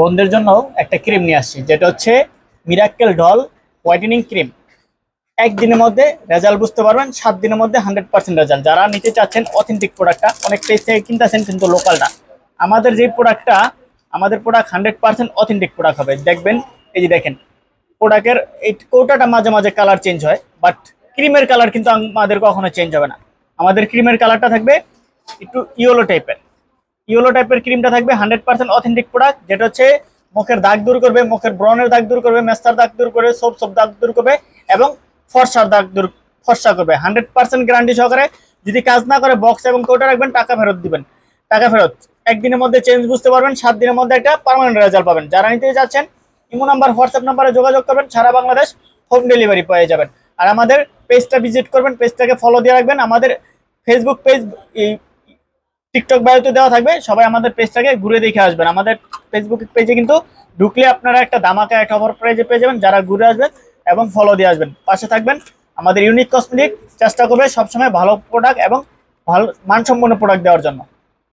বোনদের জন্য একটা ক্রিম নিয়ে আসছি, যেটা হচ্ছে মিরাক্কেল ডল হোয়াইটেনিং ক্রিম একদিনের মধ্যে রেজাল্ট বুঝতে পারবেন, সাত দিনের মধ্যে হান্ড্রেড পার্সেন্ট রেজাল্ট যারা নিতে চাচ্ছেন অথেন্টিক প্রোডাক্টটা অনেক পেজ থেকে কিনতেছেন কিন্তু লোকালটা আমাদের যে প্রোডাক্টটা আমাদের product hundred percent authentic product হবে। দেখবেন, এই যে দেখেন প্রোডাক্টের এই কৌটাটা মাঝে মাঝে কালার চেঞ্জ হয় বাট ক্রিমের কালার কিন্তু আমাদের কখনো চেঞ্জ হবে না। আমাদের ক্রিমের কালারটা থাকবে একটু ইয়েলো টাইপের ইয়েলো টাইপের ক্রিমটা থাকবে হান্ড্রেড পার্সেন্ট অথেন্টিক প্রোডাক্ট যেটা হচ্ছে মুখের দাগ দূর করবে, মুখের ব্রণের দাগ দূর করবে, মেস্তার দাগ দূর করবে সব সব দাগ দূর করবে এবং ফর্সার দাগ দূর, ফর্সা করবে। হান্ড্রেড পার্সেন্ট গ্যারান্টি সহকারে যদি কাজ না করে বক্স এবং কোটা রাখবেন, টাকা ফেরত দিবেন। টাকা ফেরত। একদিনের মধ্যে চেঞ্জ বুঝতে পারবেন, সাত দিনের মধ্যে একটা পার্মানেন্ট রেজাল্ট পাবেন। যারা নিতে যাচ্ছেন, ইমো নাম্বার হোয়াটসঅ্যাপ নাম্বারে যোগাযোগ করবেন, সারা বাংলাদেশ হোম ডেলিভারি পেয়ে যাবেন। আর আমাদের পেজটা ভিজিট করবেন পেজটাকে ফলো দিয়ে রাখবেন। আমাদের ফেসবুক পেজ এই টিকটক বায়োতে দেওয়া থাকবে, সবাই আমাদের পেজটাকে ঘুরে দেখে আসবেন। আমাদের ফেসবুক পেজে কিন্তু ঢুকলে আপনারা একটা দামাকে একটা অফার প্রাইজে পেয়ে যাবেন, যারা ঘুরে আসবেন এবং ফলো দিয়ে আসবেন। পাশে থাকবেন আমাদের ইউনিক কসমেটিক চেষ্টা করবে সবসময় ভালো প্রোডাক্ট এবং ভালো মানসম্পন্ন প্রোডাক্ট দেওয়ার জন্য।